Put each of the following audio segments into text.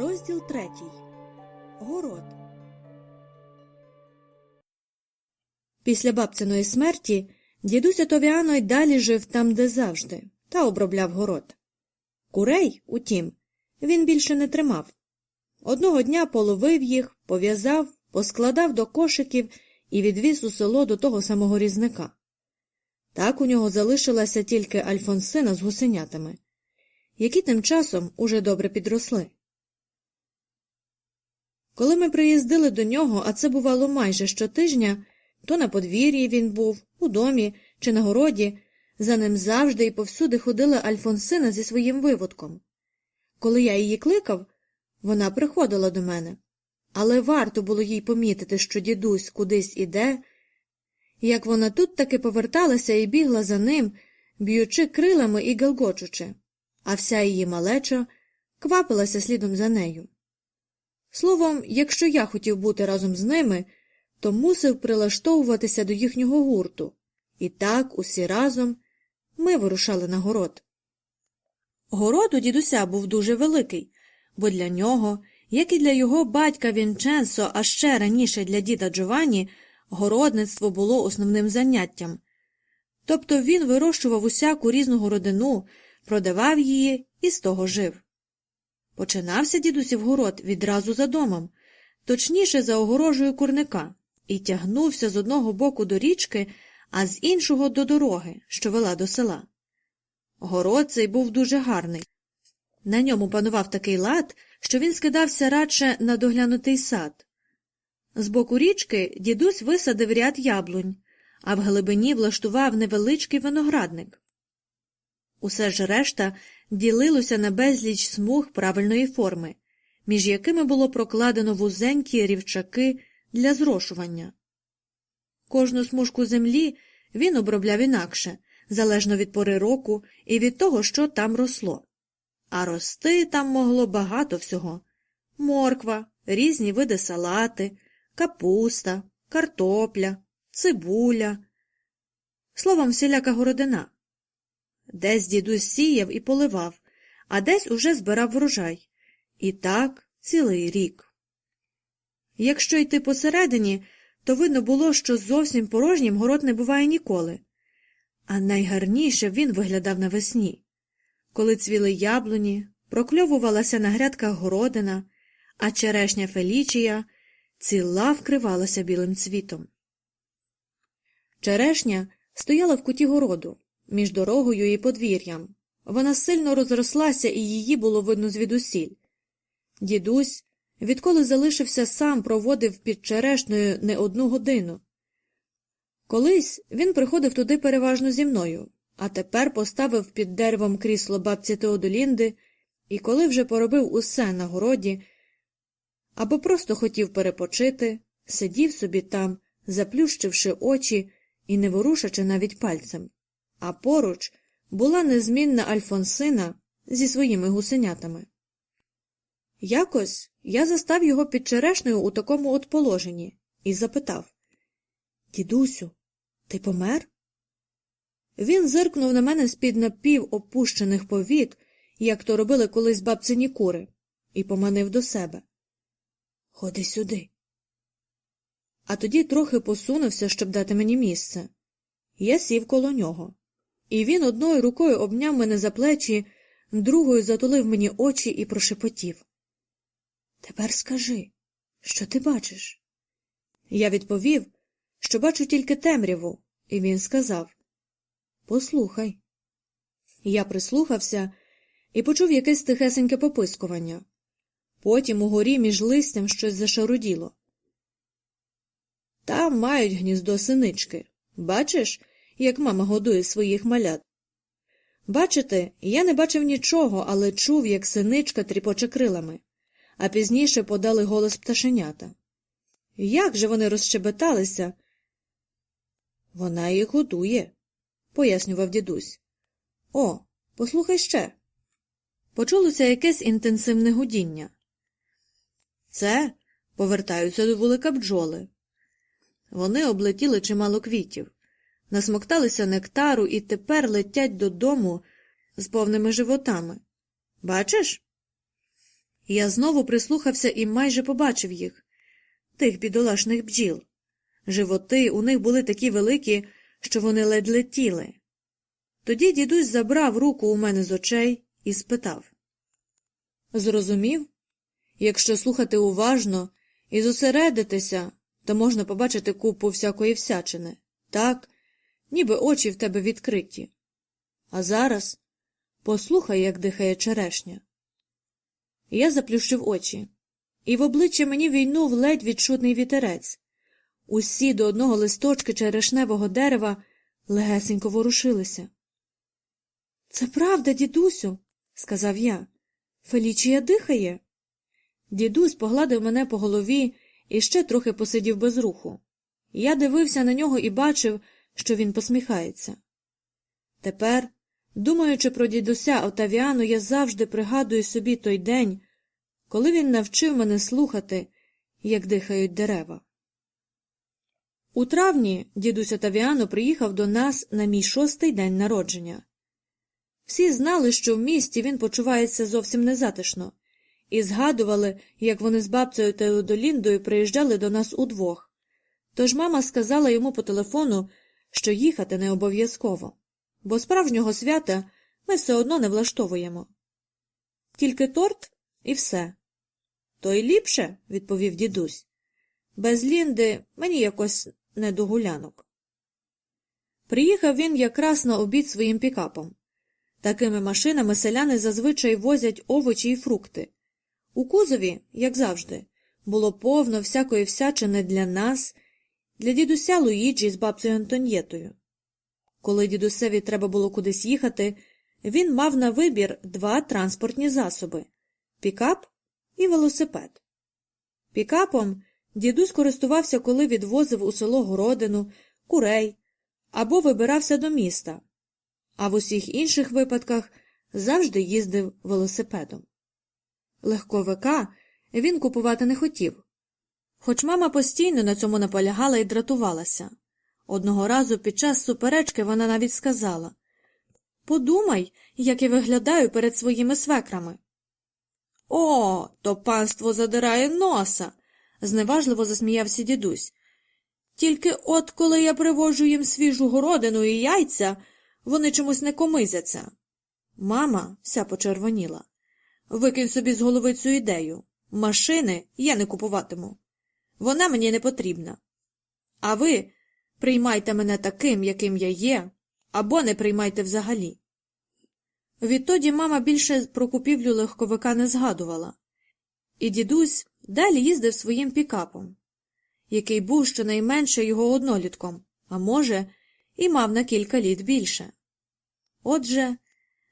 Розділ третій. Город. Після бабциної смерті дідусь Отовіано й далі жив там, де завжди, та обробляв город. Курей, утім, він більше не тримав. Одного дня половив їх, пов'язав, поскладав до кошиків і відвіз у село до того самого різника. Так у нього залишилася тільки Альфонсина з гусенятами, які тим часом уже добре підросли. Коли ми приїздили до нього, а це бувало майже щотижня, то на подвір'ї він був, у домі чи на городі, за ним завжди і повсюди ходила Альфонсина зі своїм виводком. Коли я її кликав, вона приходила до мене, але варто було їй помітити, що дідусь кудись іде, як вона тут таки поверталася і бігла за ним, б'ючи крилами і галгочучи, а вся її малеча квапилася слідом за нею. Словом, якщо я хотів бути разом з ними, то мусив прилаштовуватися до їхнього гурту, і так усі разом ми вирушали на город. Город у дідуся був дуже великий, бо для нього, як і для його батька Вінченсо, а ще раніше для діда Джованні, городництво було основним заняттям. Тобто він вирощував усяку різну городину, продавав її і з того жив. Починався дідусів город відразу за домом, точніше за огорожею курника, і тягнувся з одного боку до річки, а з іншого до дороги, що вела до села. Город цей був дуже гарний. На ньому панував такий лад, що він скидався радше на доглянутий сад. З боку річки дідусь висадив ряд яблунь, а в глибині влаштував невеличкий виноградник. Усе ж решта ділилося на безліч смуг правильної форми, між якими було прокладено вузенькі рівчаки для зрошування. Кожну смужку землі він обробляв інакше, залежно від пори року і від того, що там росло. А рости там могло багато всього морква, різні види салати, капуста, картопля, цибуля. Словом, всіляка городина. Десь дідусь сіяв і поливав, а десь уже збирав врожай. І так цілий рік. Якщо йти посередині, то видно було, що зовсім порожнім город не буває ніколи. А найгарніше він виглядав навесні, коли цвіли яблуні, прокльовувалася на грядках городина, а черешня Фелічія ціла вкривалася білим цвітом. Черешня стояла в куті городу, між дорогою і подвір'ям. Вона сильно розрослася, і її було видно звідусіль. Дідусь, відколи залишився сам, проводив під черешнею не одну годину. Колись він приходив туди переважно зі мною, а тепер поставив під деревом крісло бабці Теодолінди, і коли вже поробив усе на городі, або просто хотів перепочити, сидів собі там, заплющивши очі і не ворушачи навіть пальцем а поруч була незмінна Альфонсина зі своїми гусенятами. Якось я застав його під черешнею у такому от положенні і запитав Дідусю, ти помер? Він зиркнув на мене з під напів опущених повік, як то робили колись бабцині кури, і поманив до себе. Ходи сюди. А тоді трохи посунувся, щоб дати мені місце. Я сів коло нього і він одною рукою обняв мене за плечі, другою затулив мені очі і прошепотів. Тепер скажи, що ти бачиш? Я відповів, що бачу тільки темряву, і він сказав Послухай. Я прислухався і почув якесь тихесеньке попискування. Потім угорі між листям щось зашаруділо. Там мають гніздо синички. Бачиш, як мама годує своїх малят. Бачите, я не бачив нічого, але чув, як синичка тріпоче крилами, а пізніше подали голос пташенята. Як же вони розщебеталися? Вона їх годує, пояснював дідусь. О, послухай ще. Почулося якесь інтенсивне гудіння. Це повертаються до вулика бджоли. Вони облетіли чимало квітів насмокталися нектару і тепер летять додому з повними животами. Бачиш? Я знову прислухався і майже побачив їх тих бідолашних бджіл. Животи у них були такі великі, що вони ледь летіли. Тоді дідусь забрав руку у мене з очей і спитав Зрозумів? Якщо слухати уважно і зосередитися, то можна побачити купу всякої всячини, так, ніби очі в тебе відкриті. А зараз послухай, як дихає черешня. Я заплющив очі, і в обличчя мені війнув ледь відчутний вітерець. Усі до одного листочки черешневого дерева легесенько ворушилися. Це правда, дідусю, сказав я. Фелічія дихає. Дідусь погладив мене по голові і ще трохи посидів без руху. Я дивився на нього і бачив, що він посміхається. Тепер, думаючи про дідуся Отавіану, я завжди пригадую собі той день, коли він навчив мене слухати, як дихають дерева. У травні дідусь Отавіано приїхав до нас на мій шостий день народження. Всі знали, що в місті він почувається зовсім незатишно, і згадували, як вони з бабцею Теодоліндою приїжджали до нас удвох. Тож мама сказала йому по телефону, що їхати не обов'язково, бо справжнього свята ми все одно не влаштовуємо. Тільки торт і все. То й ліпше, відповів дідусь. Без Лінди мені якось не до гулянок. Приїхав він якраз на обід своїм пікапом. Такими машинами селяни зазвичай возять овочі і фрукти. У кузові, як завжди, було повно всякої всячини для нас, для дідуся Луїджі з бабцею Антоньєтою. Коли дідусеві треба було кудись їхати, він мав на вибір два транспортні засоби пікап і велосипед. Пікапом дідусь користувався, коли відвозив у село городину, курей або вибирався до міста, а в усіх інших випадках завжди їздив велосипедом. Легковика він купувати не хотів, хоч мама постійно на цьому наполягала і дратувалася. Одного разу під час суперечки вона навіть сказала Подумай, як я виглядаю перед своїми свекрами. О, то панство задирає носа, зневажливо засміявся дідусь. Тільки от коли я привожу їм свіжу городину і яйця, вони чомусь не комизяться. Мама вся почервоніла. Викинь собі з голови цю ідею. Машини я не купуватиму. Вона мені не потрібна. А ви приймайте мене таким, яким я є, або не приймайте взагалі. Відтоді мама більше про купівлю легковика не згадувала, і дідусь далі їздив своїм пікапом, який був щонайменше його однолітком, а може, і мав на кілька літ більше. Отже,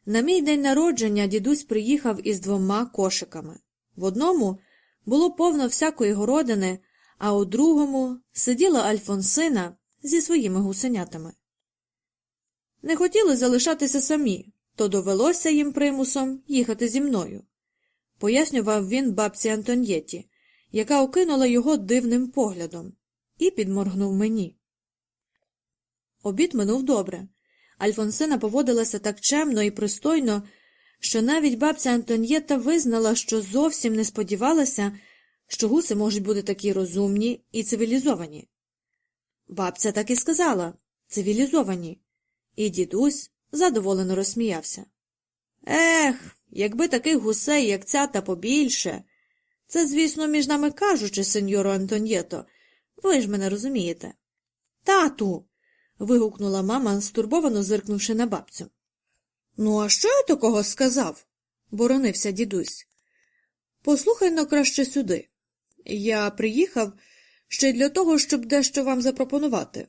на мій день народження дідусь приїхав із двома кошиками. В одному було повно всякої городини, а у другому сиділа Альфонсина зі своїми гусенятами. Не хотіли залишатися самі, то довелося їм примусом їхати зі мною, пояснював він бабці Антоньєті, яка окинула його дивним поглядом, і підморгнув мені. Обід минув добре. Альфонсина поводилася так чемно і пристойно, що навіть бабця Антоньєта визнала, що зовсім не сподівалася, що гуси можуть бути такі розумні і цивілізовані. Бабця так і сказала цивілізовані, і дідусь задоволено розсміявся. Ех, якби таких гусей, як ця, та побільше. Це, звісно, між нами кажучи, сеньоро Антоньєто, ви ж мене розумієте. Тату. вигукнула мама, стурбовано зиркнувши на бабцю. Ну, а що я такого сказав? боронився дідусь. Послухай но краще сюди. Я приїхав ще для того, щоб дещо вам запропонувати.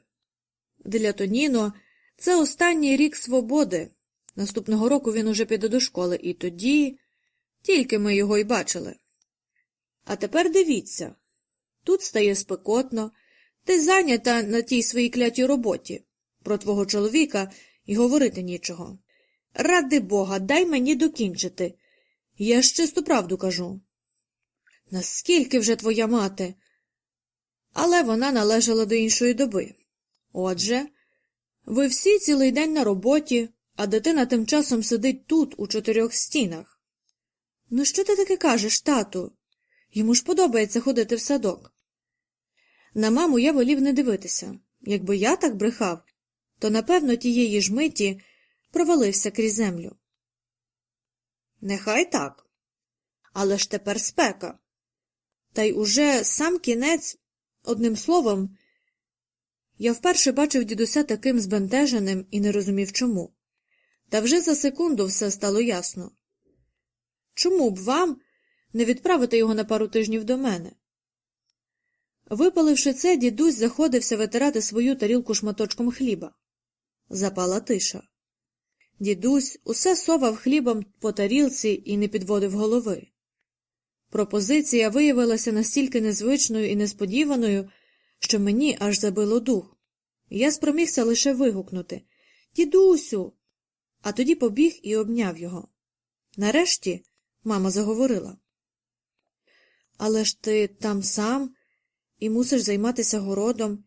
Для Тоніно це останній рік свободи. Наступного року він уже піде до школи, і тоді тільки ми його й бачили. А тепер дивіться тут стає спекотно, ти зайнята на тій своїй клятій роботі. Про твого чоловіка й говорити нічого. Ради бога, дай мені докінчити. Я ж чисту правду кажу. Наскільки вже твоя мати? Але вона належала до іншої доби. Отже, ви всі цілий день на роботі, а дитина тим часом сидить тут, у чотирьох стінах. Ну, що ти таке кажеш, тату? Йому ж подобається ходити в садок. На маму я волів не дивитися. Якби я так брехав, то, напевно, тієї ж миті провалився крізь землю. Нехай так. Але ж тепер спека. Та й уже сам кінець, одним словом, я вперше бачив дідуся таким збентеженим і не розумів чому. Та вже за секунду все стало ясно. Чому б вам не відправити його на пару тижнів до мене? Випаливши це, дідусь заходився витирати свою тарілку шматочком хліба. Запала тиша. Дідусь усе совав хлібом по тарілці і не підводив голови. Пропозиція виявилася настільки незвичною і несподіваною, що мені аж забило дух. Я спромігся лише вигукнути Дідусю. А тоді побіг і обняв його. Нарешті мама заговорила. Але ж ти там сам і мусиш займатися городом,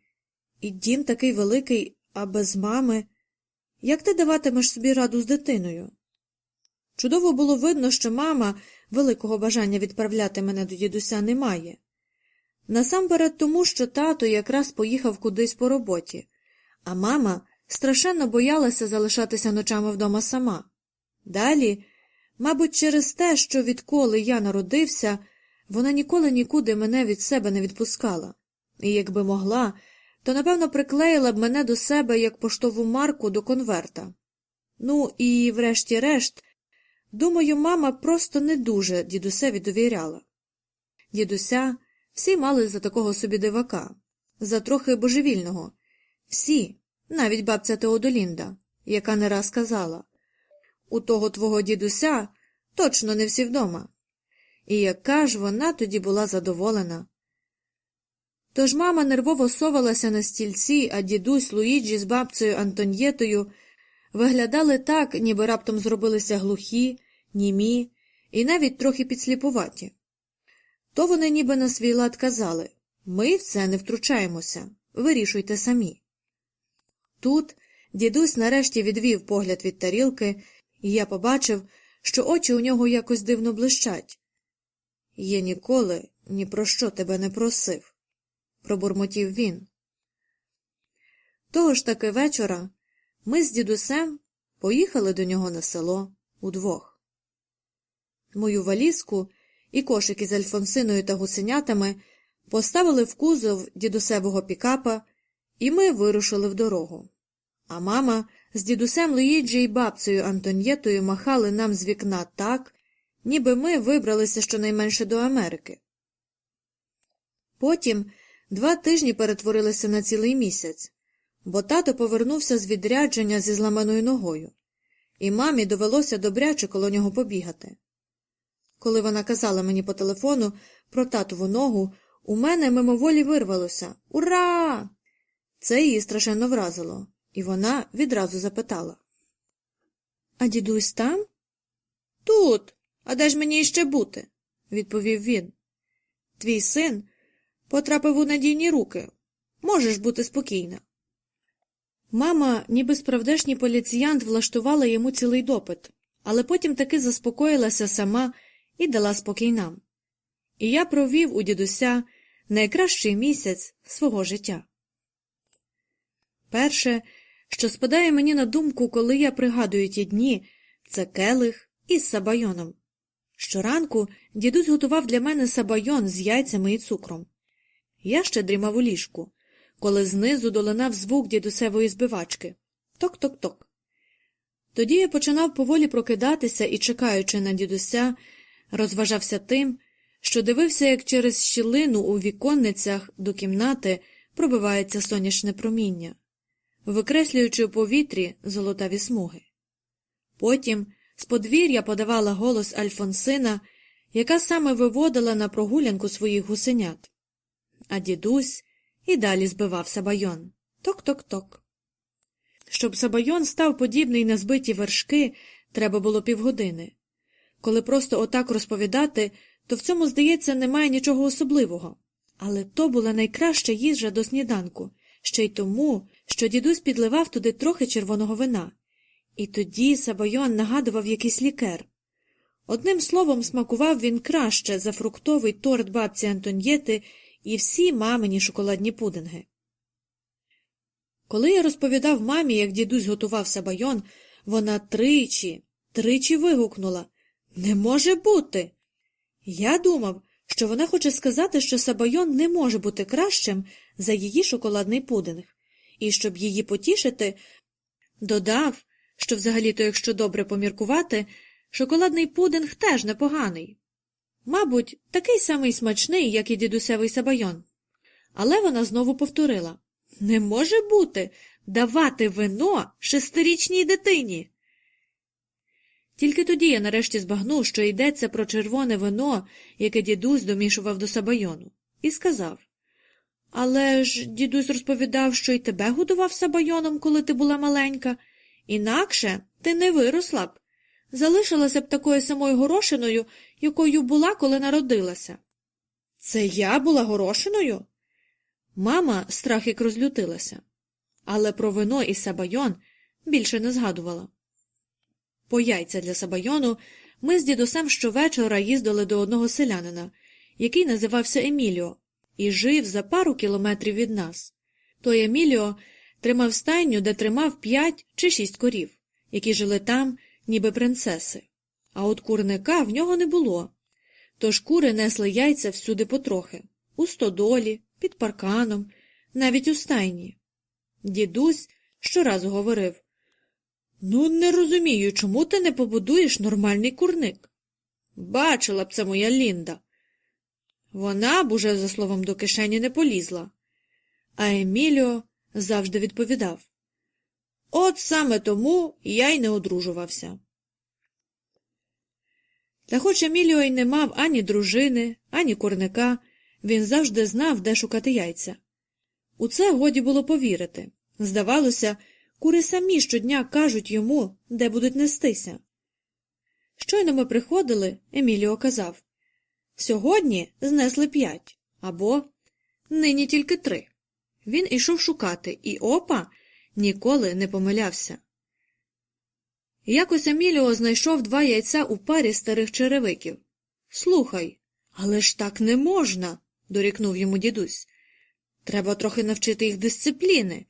і дім такий великий, а без мами. Як ти даватимеш собі раду з дитиною? Чудово було видно, що мама великого бажання відправляти мене до дідуся не має. Насамперед тому, що тато якраз поїхав кудись по роботі, а мама страшенно боялася залишатися ночами вдома сама. Далі, мабуть, через те, що відколи я народився, вона ніколи нікуди мене від себе не відпускала, і якби могла, то, напевно, приклеїла б мене до себе як поштову марку до конверта. Ну і, врешті-решт, думаю, мама просто не дуже дідусеві довіряла. Дідуся всі мали за такого собі дивака, за трохи божевільного. Всі, навіть бабця Теодолінда, яка не раз казала у того твого дідуся точно не всі вдома. І яка ж вона тоді була задоволена. Тож мама нервово совалася на стільці, а дідусь Луїджі з бабцею Антоньєтою виглядали так, ніби раптом зробилися глухі, німі і навіть трохи підсліпуваті. То вони ніби на свій лад казали ми в це не втручаємося, вирішуйте самі. Тут дідусь нарешті відвів погляд від тарілки, і я побачив, що очі у нього якось дивно блищать. Я ніколи ні про що тебе не просив, пробурмотів він. Того ж таки вечора ми з дідусем поїхали до нього на село удвох. Мою валізку і кошики з Альфонсиною та гусенятами поставили в кузов дідусевого пікапа, і ми вирушили в дорогу. А мама з дідусем Луїджі і бабцею Антоньєтою махали нам з вікна так, ніби ми вибралися щонайменше до Америки. Потім два тижні перетворилися на цілий місяць, бо тато повернувся з відрядження зі зламаною ногою, і мамі довелося добряче коло нього побігати. Коли вона казала мені по телефону про татову ногу, у мене мимоволі вирвалося Ура! Це її страшенно вразило, і вона відразу запитала А дідусь там? Тут. А де ж мені іще бути? відповів він. Твій син потрапив у надійні руки. Можеш бути спокійна. Мама, ніби справдешній поліціянт, влаштувала йому цілий допит, але потім таки заспокоїлася сама і дала спокій нам. І я провів у дідуся найкращий місяць свого життя. Перше, що спадає мені на думку, коли я пригадую ті дні, це келих із сабайоном. Щоранку дідусь готував для мене сабайон з яйцями і цукром. Я ще дрімав у ліжку, коли знизу долинав звук дідусевої збивачки ток-ток-ток. Тоді я починав поволі прокидатися і, чекаючи на дідуся, розважався тим, що дивився, як через щілину у віконницях до кімнати пробивається сонячне проміння, викреслюючи у повітрі золотаві смуги. Потім з подвір'я подавала голос Альфонсина, яка саме виводила на прогулянку своїх гусенят. А дідусь і далі збивав сабайон. Ток-ток-ток. Щоб сабайон став подібний на збиті вершки, треба було півгодини. Коли просто отак розповідати, то в цьому, здається, немає нічого особливого. Але то була найкраща їжа до сніданку, ще й тому, що дідусь підливав туди трохи червоного вина. І тоді Сабайон нагадував якийсь лікер. Одним словом, смакував він краще за фруктовий торт бабці Антоньєти і всі мамині шоколадні пудинги. Коли я розповідав мамі, як дідусь готував сабайон, вона тричі, тричі вигукнула Не може бути. Я думав, що вона хоче сказати, що сабайон не може бути кращим за її шоколадний пудинг, і щоб її потішити, додав, що взагалі-то, якщо добре поміркувати, шоколадний пудинг теж непоганий. Мабуть, такий самий смачний, як і дідусевий сабайон. Але вона знову повторила Не може бути давати вино шестирічній дитині. Тільки тоді я нарешті збагнув, що йдеться про червоне вино, яке дідусь домішував до сабайону, і сказав Але ж дідусь розповідав, що й тебе годував сабайоном, коли ти була маленька, інакше ти не виросла б, залишилася б такою самою горошиною, якою була, коли народилася. Це я була горошиною? Мама страх як розлютилася, але про вино і сабайон більше не згадувала. По яйця для сабайону ми з дідусем щовечора їздили до одного селянина, який називався Еміліо, і жив за пару кілометрів від нас. Той Еміліо тримав стайню, де тримав п'ять чи шість корів, які жили там, ніби принцеси. А от курника в нього не було. Тож кури несли яйця всюди потрохи у стодолі, під парканом, навіть у стайні. Дідусь щоразу говорив Ну, не розумію, чому ти не побудуєш нормальний курник. Бачила б це моя Лінда. Вона б уже, за словом, до кишені не полізла. А Еміліо завжди відповідав От саме тому я й не одружувався. Та хоч Еміліо й не мав ані дружини, ані курника, він завжди знав, де шукати яйця. У це годі було повірити. Здавалося, Кури самі щодня кажуть йому, де будуть нестися. Щойно ми приходили, Еміліо казав Сьогодні знесли п'ять або нині тільки три. Він ішов шукати, і опа ніколи не помилявся. Якось Еміліо знайшов два яйця у парі старих черевиків. Слухай, але ж так не можна, дорікнув йому дідусь. Треба трохи навчити їх дисципліни.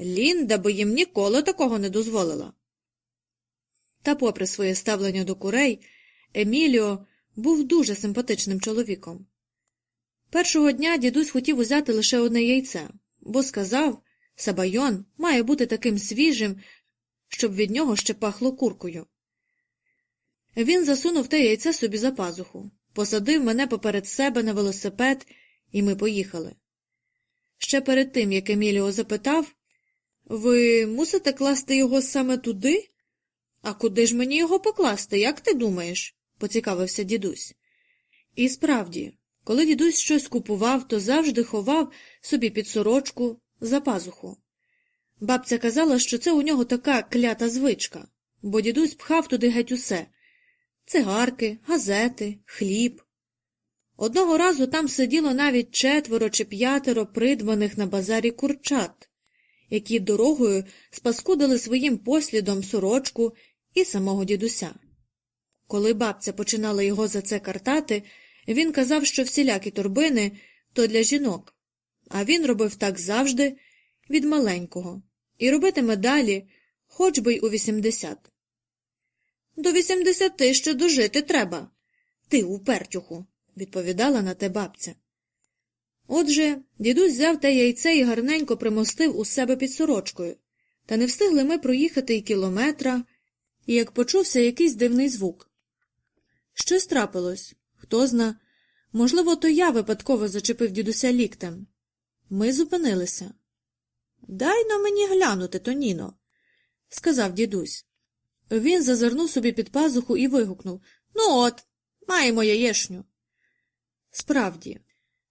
Лінда би їм ніколи такого не дозволила. Та, попри своє ставлення до курей, Еміліо був дуже симпатичним чоловіком. Першого дня дідусь хотів узяти лише одне яйце, бо сказав Сабайон має бути таким свіжим, щоб від нього ще пахло куркою. Він засунув те яйце собі за пазуху, посадив мене поперед себе на велосипед, і ми поїхали. Ще перед тим, як Еміліо запитав, ви мусите класти його саме туди? А куди ж мені його покласти, як ти думаєш? поцікавився дідусь. І справді, коли дідусь щось купував, то завжди ховав собі під сорочку за пазуху. Бабця казала, що це у нього така клята звичка, бо дідусь пхав туди геть усе цигарки, газети, хліб. Одного разу там сиділо навіть четверо чи п'ятеро придбаних на базарі курчат які дорогою спаскудили своїм послідом сорочку і самого дідуся. Коли бабця починала його за це картати, він казав, що всілякі торбини то для жінок, а він робив так завжди від маленького, і робитиме далі, хоч би й у вісімдесят. До вісімдесяти ще дожити треба. Ти, упертюху, відповідала на те бабця. Отже, дідусь взяв те яйце і гарненько примостив у себе під сорочкою, та не встигли ми проїхати й кілометра, і як почувся якийсь дивний звук. Щось трапилось, хто зна. Можливо, то я випадково зачепив дідуся ліктем. Ми зупинилися. Дай на мені глянути, Тоніно, сказав дідусь. Він зазирнув собі під пазуху і вигукнув Ну от, маємо яєшню. Справді,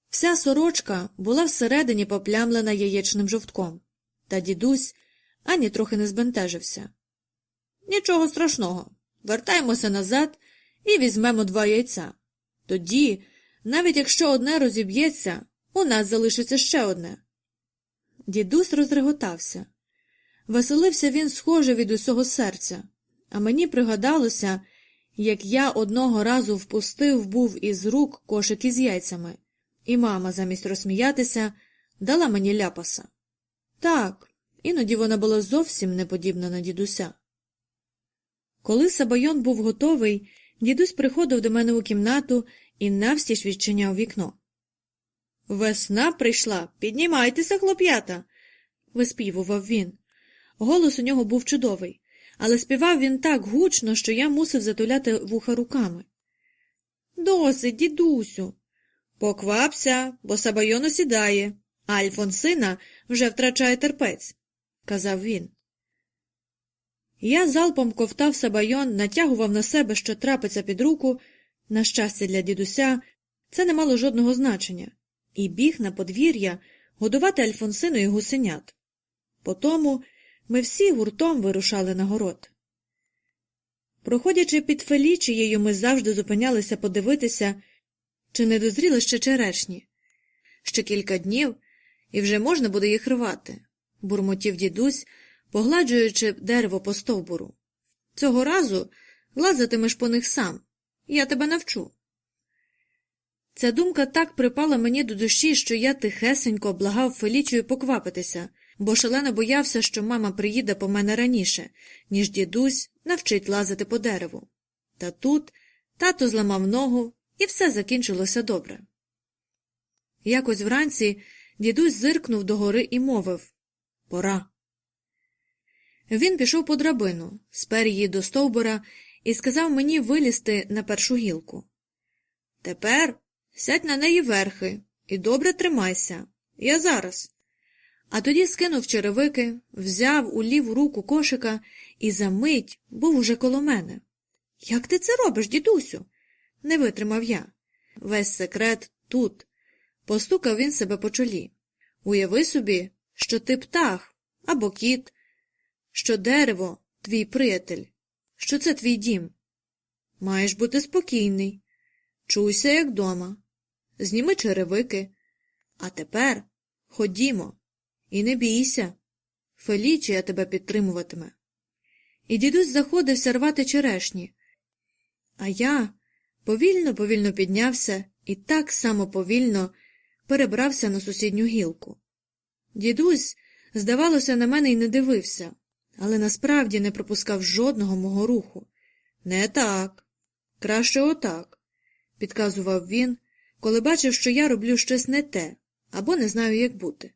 Вся сорочка була всередині поплямлена яєчним жовтком, та дідусь ані трохи не збентежився. Нічого страшного. Вертаємося назад і візьмемо два яйця. Тоді, навіть якщо одне розіб'ється, у нас залишиться ще одне. Дідусь розреготався. Веселився він, схоже, від усього серця, а мені пригадалося, як я одного разу впустив був із рук кошик із яйцями, і мама, замість розсміятися, дала мені ляпаса. Так, іноді вона була зовсім не подібна на дідуся. Коли Сабайон був готовий, дідусь приходив до мене у кімнату і навстіж відчиняв вікно. Весна прийшла, піднімайтеся, хлоп'ята, виспівував він. Голос у нього був чудовий, але співав він так гучно, що я мусив затуляти вуха руками. Досить, дідусю. Поквапся, бо Сабайон осідає, а Альфонсина вже втрачає терпець, казав він. Я залпом ковтав Сабайон, натягував на себе, що трапиться під руку. На щастя, для дідуся, це не мало жодного значення, і біг на подвір'я годувати Альфонсину і гусенят. Потому ми всі гуртом вирушали на город. Проходячи під Фелічією, ми завжди зупинялися подивитися, чи не дозріли ще черешні. Ще кілька днів, і вже можна буде їх рвати, бурмотів дідусь, погладжуючи дерево по стовбуру. Цього разу лазитимеш по них сам, я тебе навчу. Ця думка так припала мені до душі, що я тихесенько благав Фелічію поквапитися, бо шалено боявся, що мама приїде по мене раніше, ніж дідусь навчить лазити по дереву. Та тут тато зламав ногу, і все закінчилося добре. Якось вранці дідусь зиркнув догори і мовив Пора. Він пішов по драбину, спер її до стовбура і сказав мені вилізти на першу гілку. Тепер сядь на неї верхи і добре тримайся. Я зараз. А тоді скинув черевики, взяв у ліву руку кошика і за мить був уже коло мене. Як ти це робиш, дідусю? Не витримав я. Весь секрет тут. Постукав він себе по чолі. Уяви собі, що ти птах або кіт, що дерево твій приятель, що це твій дім. Маєш бути спокійний. Чуйся, як дома. Зніми черевики. А тепер ходімо. І не бійся. Фелічія тебе підтримуватиме. І дідусь заходився рвати черешні. А я повільно повільно піднявся і так само повільно перебрався на сусідню гілку. Дідусь, здавалося, на мене й не дивився, але насправді не пропускав жодного мого руху. Не так, краще отак, підказував він, коли бачив, що я роблю щось не те або не знаю, як бути.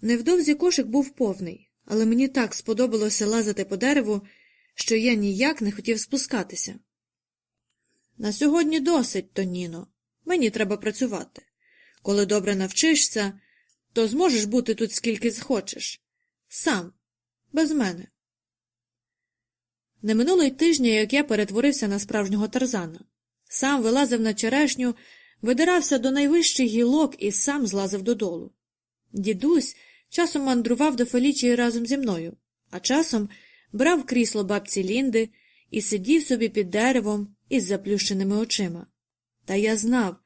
Невдовзі кошик був повний, але мені так сподобалося лазити по дереву, що я ніяк не хотів спускатися. На сьогодні досить, Тоніно. Мені треба працювати. Коли добре навчишся, то зможеш бути тут скільки схочеш. Сам, без мене. Не минуло й тижня, як я перетворився на справжнього тарзана. Сам вилазив на черешню, видирався до найвищих гілок і сам злазив додолу. Дідусь часом мандрував до Фелічії разом зі мною, а часом брав крісло бабці Лінди і сидів собі під деревом із заплющеними очима. Та я знав,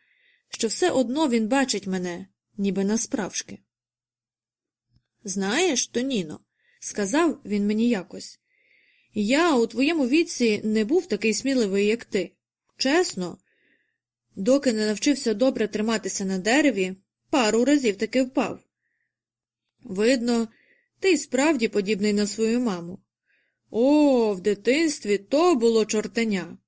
що все одно він бачить мене, ніби насправжки. Знаєш, Тоніно, сказав він мені якось, я у твоєму віці не був такий сміливий, як ти. Чесно, доки не навчився добре триматися на дереві, пару разів таки впав. Видно, ти справді подібний на свою маму. О, в дитинстві то було чортеня.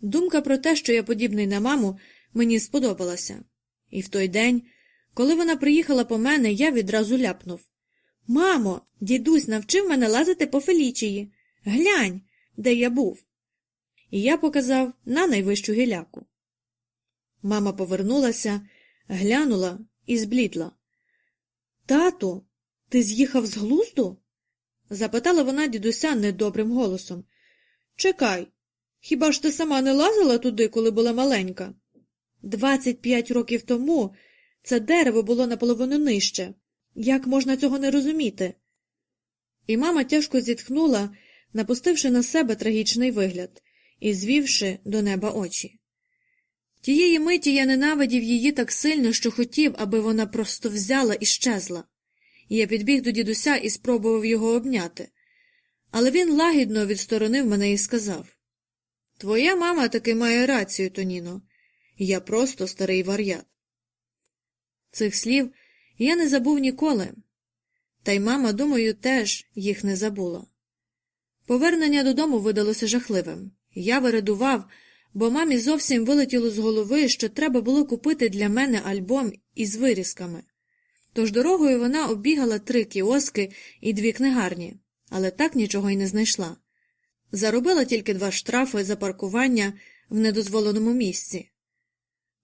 Думка про те, що я подібний на маму, мені сподобалася. І в той день, коли вона приїхала по мене, я відразу ляпнув Мамо, дідусь навчив мене лазити по Фелічії. Глянь, де я був. І я показав на найвищу гіляку. Мама повернулася, глянула і зблідла. Тату, ти з'їхав з глузду? запитала вона дідуся недобрим голосом. Чекай, хіба ж ти сама не лазила туди, коли була маленька? Двадцять п'ять років тому це дерево було наполовину нижче. Як можна цього не розуміти? І мама тяжко зітхнула, напустивши на себе трагічний вигляд і звівши до неба очі. Тієї миті я ненавидів її так сильно, що хотів, аби вона просто взяла і щезла. Я підбіг до дідуся і спробував його обняти. Але він лагідно відсторонив мене і сказав Твоя мама таки має рацію, Тоніно. Я просто старий вар'ят. Цих слів я не забув ніколи. Та й мама, думаю, теж їх не забула. Повернення додому видалося жахливим. Я вирадував, бо мамі зовсім вилетіло з голови, що треба було купити для мене альбом із вирізками. Тож дорогою вона оббігала три кіоски і дві книгарні, але так нічого й не знайшла. Заробила тільки два штрафи за паркування в недозволеному місці.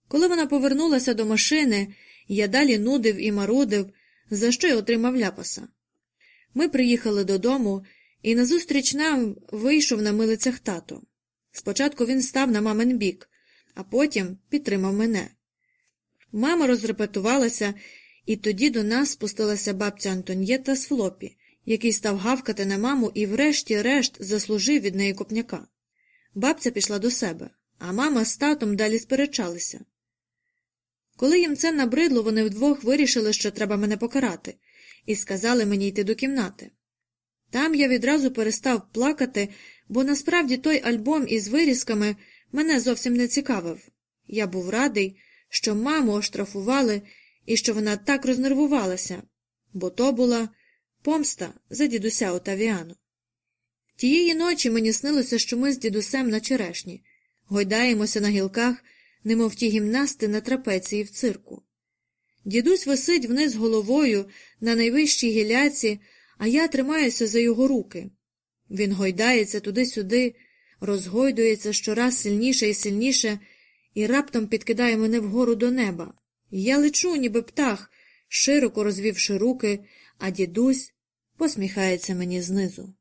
Коли вона повернулася до машини, я далі нудив і марудив, за що й отримав ляпаса. Ми приїхали додому, і назустріч нам вийшов на милицях тато. Спочатку він став на мамин бік, а потім підтримав мене. Мама розрепетувалася, і тоді до нас спустилася бабця Антоньєта з флопі, який став гавкати на маму і врешті-решт заслужив від неї копняка. Бабця пішла до себе, а мама з татом далі сперечалися. Коли їм це набридло, вони вдвох вирішили, що треба мене покарати, і сказали мені йти до кімнати. Там я відразу перестав плакати, бо насправді той альбом із вирізками мене зовсім не цікавив. Я був радий, що маму оштрафували і що вона так рознервувалася, бо то була помста за дідуся Отавіану. Тієї ночі мені снилося, що ми з дідусем на черешні, гойдаємося на гілках, немов ті гімнасти на трапеції в цирку. Дідусь висить вниз головою на найвищій гіляці, а я тримаюся за його руки. Він гойдається туди-сюди, розгойдується щораз сильніше і сильніше, і раптом підкидає мене вгору до неба. Я лечу, ніби птах, широко розвівши руки, а дідусь посміхається мені знизу.